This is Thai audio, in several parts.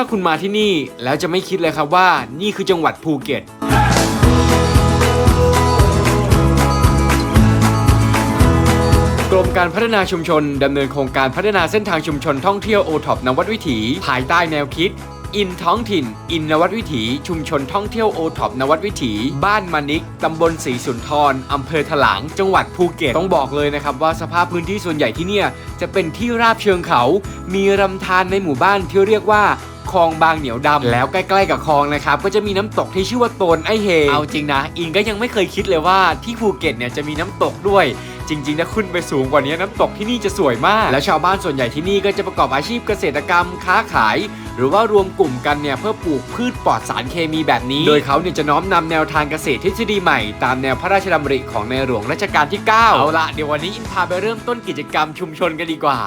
ถ้าคุณมาที่นี่แล้วจะไม่คิดเลยครับว่านี่คือจังหวัดภูเก็ต กรมการพัฒนาชุมชนดำเนินโครงการพัฒนาเส้นทางชุมชนท่องเที่ยวโอท็อปนวัดวิถี ภายใต้แนวคิด อินท้องถิ่น อินนวัดวิถี ชุมชนท่องเที่ยวโอท็อปนวัดวิถี บ้านมานิกตำบลศรีสุนทรอำเภอถลาง จังหวัดภูเก็ต ต้องบอกเลยนะครับว่าสภาพพื้นที่ส่วนใหญ่ที่เนี่ยจะเป็นที่ราบเชิงเขา มีลำธารในหมู่บ้านที่เรียกว่า คลองบางเหนียวดำแล้วใกล้ๆกับคลองนะครับก็จะมีน้ำตกที่ชื่อว่าโตนไอเฮเอาจริงนะ อินก็ยังไม่เคยคิดเลยว่าที่ภูเก็ตเนี่ยจะมีน้ำตกด้วย จริงๆถ้าขึ้นไปสูงกว่านี้น้ำตกที่นี่จะสวยมาก แล้วชาวบ้านส่วนใหญ่ที่นี่ก็จะประกอบอาชีพเกษตรกรรมค้าขาย หรือว่ารวมกลุ่มกันเนี่ยเพื่อปลูกพืชปลอดสารเคมีแบบนี้ โดยเขาเนี่ยจะน้อมนำแนวทางเกษตรทฤษฎีใหม่ตามแนวพระราชดำริของในหลวงรัชกาลที่ 9 เอาละเดี๋ยววันนี้อินพาไปเริ่มต้นกิจกรรมชุมชนกันดีกว่า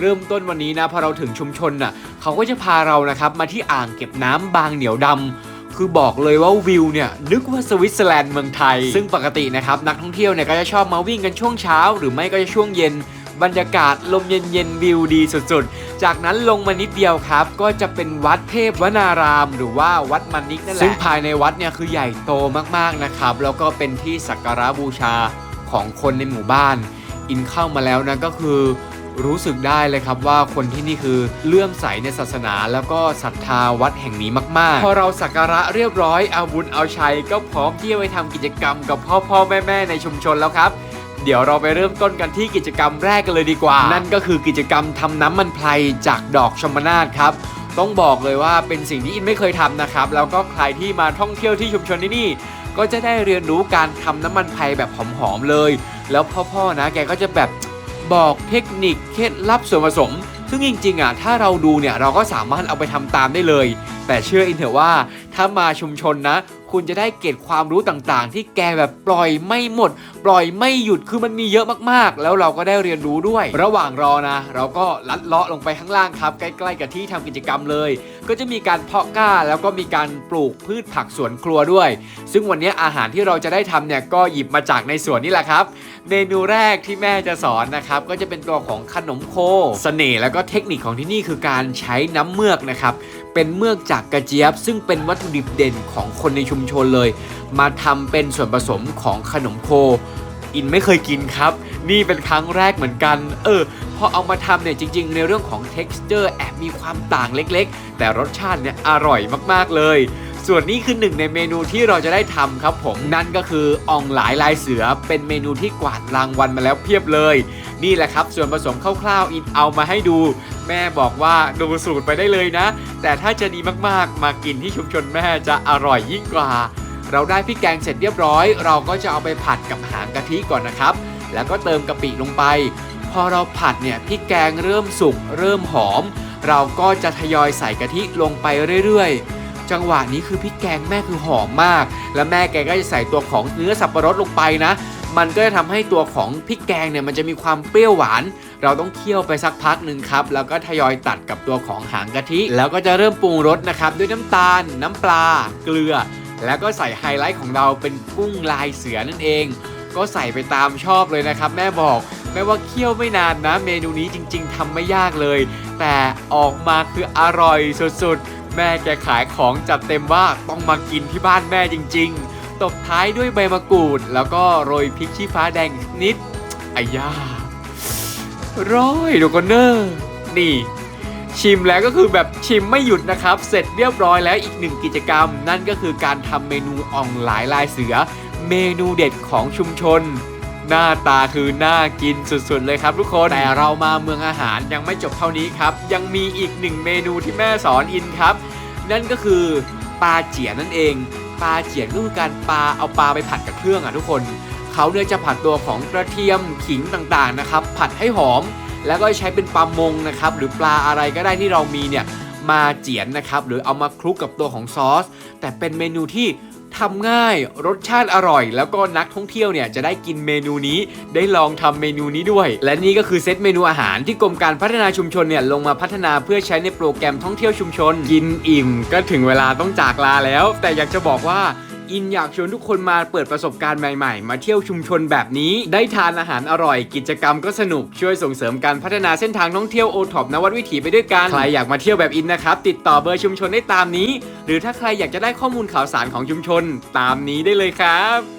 เริ่มต้นวันนี้นะพอเราถึงชุมชนน่ะเขาก็จะพาเรานะครับมาที่อ่างเก็บน้ำบางเหนียวดำ คือบอกเลยว่าวิวเนี่ยนึกว่าสวิตเซอร์แลนด์เมืองไทย ซึ่งปกตินะครับนักท่องเที่ยวเนี่ยก็จะชอบมาวิ่งกันช่วงเช้า หรือไม่ก็จะช่วงเย็นบรรยากาศลมเย็นๆวิวดีสุดๆ จากนั้นลงมานิดเดียวครับ ก็จะเป็นวัดเทพวนาราม หรือว่าวัดมานิกนั่นแหละซึ่งภายในวัดเนี่ยคือใหญ่โตมากๆนะครับ แล้วก็เป็นที่สักการะบูชาของคนในหมู่บ้าน อินเข้ามาแล้วนะก็คือ รู้สึกได้เลยครับว่าคนที่นี่คือเลื่อมใสในศาสนา แล้วก็ศรัทธาวัดแห่งนี้มาก ๆ พอเราสักการะเรียบร้อยเอาบุญเอาชัยก็พร้อมที่จะไปทำกิจกรรมกับพ่อพ่อแม่แม่ในชุมชนแล้วครับเดี๋ยวเราไปเริ่มต้นกันที่กิจกรรมแรกกันเลยดีกว่า นั่นก็คือกิจกรรมทำน้ำมันไพรจากดอกชมนาทครับต้องบอกเลยว่าเป็นสิ่งที่อินไม่เคยทำนะครับ แล้วก็ใครที่มาท่องเที่ยวที่ชุมชนที่นี่ ก็จะได้เรียนรู้การทำน้ำมันไพรแบบหอมๆเลย แล้วพ่อๆนะแกก็จะแบบ บอกเทคนิคเคล็ดลับส่วนผสม ซึ่งจริงๆอะถ้าเราดูเนี่ยเราก็สามารถเอาไปทำตามได้เลย แต่เชื่ออินเถอะว่าถ้ามาชุมชนนะ คุณจะได้เก็บความรู้ต่างๆ ที่แกแบบปล่อยไม่หมด ปล่อยไม่หยุดคือมันมีเยอะมากๆ แล้วเราก็ได้เรียนรู้ด้วย ระหว่างรอนะ เราก็ลัดเลาะลงไปข้างล่างครับ ใกล้ๆกับที่ทำกิจกรรมเลย ก็จะมีการเพาะกล้าแล้วก็มีการปลูกพืชผักสวนครัวด้วย ซึ่งวันนี้อาหารที่เราจะได้ทำเนี่ยก็หยิบมาจากในสวนนี่แหละครับ เมนูแรกที่แม่จะสอนนะครับก็จะเป็นตัวของขนมโคเสน่ห์แล้วก็เทคนิคของที่นี่คือการใช้น้ำเมือกนะครับเป็นเมือกจากกระเจี๊ยบ ซึ่งเป็นวัตถุดิบเด่นของคนในชุมชนเลย มาทำเป็นส่วนผสมของขนมโค อินไม่เคยกินครับ นี่เป็นครั้งแรกเหมือนกัน เออพอเอามาทำเนี่ยจริง ๆ ในเรื่องของ texture แอบมีความต่างเล็ก ๆ แต่รสชาติเนี่ยอร่อยมากๆเลย ส่วนนี้คือหนึ่งในเมนูที่เราจะได้ทำครับผมนั่นก็คืออ่องหลายลายเสือเป็นเมนูที่กวาดรางวัลมาแล้วเพียบเลย นี่แหละครับ ส่วนผสมคร่าวๆอินเอามาให้ดู แม่บอกว่าดูสูตรไปได้เลยนะ แต่ถ้าจะดีมากๆ มากินที่ชุมชนแม่จะอร่อยยิ่งกว่า เราได้พริกแกงเสร็จเรียบร้อย เราก็จะเอาไปผัดกับหางกะทิก่อนนะครับ แล้วก็เติมกะปิลงไป พอเราผัดเนี่ยพริกแกงเริ่มสุกเริ่มหอม เราก็จะทยอยใส่กะทิลงไปเรื่อยๆ จังหวะนี้คือพริกแกงแม่คือหอมมาก แล้วแม่แกก็จะใส่ตัวของเนื้อสับปะรดลงไปนะ มันก็จะทำให้ตัวของพริกแกงเนี่ยมันจะมีความเปรี้ยวหวาน เราต้องเคี่ยวไปสักพักหนึ่งครับ แล้วก็ทยอยตัดกับตัวของหางกะทิ แล้วก็จะเริ่มปรุงรสนะครับด้วยน้ำตาล น้ำปลา เกลือ แล้วก็ใส่ไฮไลท์ของเราเป็นกุ้งลายเสือนั่นเอง ก็ใส่ไปตามชอบเลยนะครับแม่บอกแม้ว่าเคี่ยวไม่นานนะ เมนูนี้จริง ๆทำไม่ยากเลย แต่ออกมาคืออร่อยสุดๆ แม่แกขายของจัดเต็มว่าต้องมากินที่บ้านแม่จริง ๆ ตบท้ายด้วยใบมะกรูด แล้วก็โรยพริกชี้ฟ้าแดงนิดอ้ยาร้อยดูกันเนอร์นี่ ชิมแล้วก็คือแบบชิมไม่หยุดนะครับ เสร็จเรียบร้อยแล้วอีกหนึ่งกิจกรรม นั่นก็คือการทำเมนูอ่องหลายลายเสือ เมนูเด็ดของชุมชน หน้าตาคือน่ากินสุดๆ เลยครับทุกคนแต่เรามาเมืองอาหารยังไม่จบเท่านี้ครับ ยังมีอีกหนึ่งเมนูที่แม่สอนอินครับ นั่นก็คือปลาเจียนนั่นเอง ปลาเจียนก็คือการปลาเอาปลาไปผัดกับเครื่องอะทุกคนเขาเนี่ยจะผัดตัวของกระเทียมขิงต่างๆนะครับ ผัดให้หอม แล้วก็ใช้เป็นปลามงนะครับ หรือปลาอะไรก็ได้ที่เรามีเนี่ยมาเจียนนะครับ หรือเอามาคลุกกับตัวของซอส แต่เป็นเมนูที่ ทำง่ายรสชาติอร่อย แล้วก็นักท่องเที่ยวเนี่ยจะได้กินเมนูนี้ได้ลองทำเมนูนี้ด้วย และนี่ก็คือเซตเมนูอาหารที่กรมการพัฒนาชุมชนเนี่ยลงมาพัฒนาเพื่อใช้ในโปรแกรมท่องเที่ยวชุมชน กินอิ่ม ก็ถึงเวลาต้องจากลาแล้ว แต่อยากจะบอกว่า อินอยากชวนทุกคนมาเปิดประสบการณ์ใหม่ๆ มาเที่ยวชุมชนแบบนี้ ได้ทานอาหารอร่อย กิจกรรมก็สนุกช่วยส่งเสริมการพัฒนาเส้นทางท่องเที่ยวโอท็อปนวัดวิถีไปด้วยกันใครอยากมาเที่ยวแบบอินนะครับ ติดต่อเบอร์ชุมชนได้ตามนี้ หรือถ้าใครอยากจะได้ข้อมูลข่าวสารของชุมชน ตามนี้ได้เลยครับ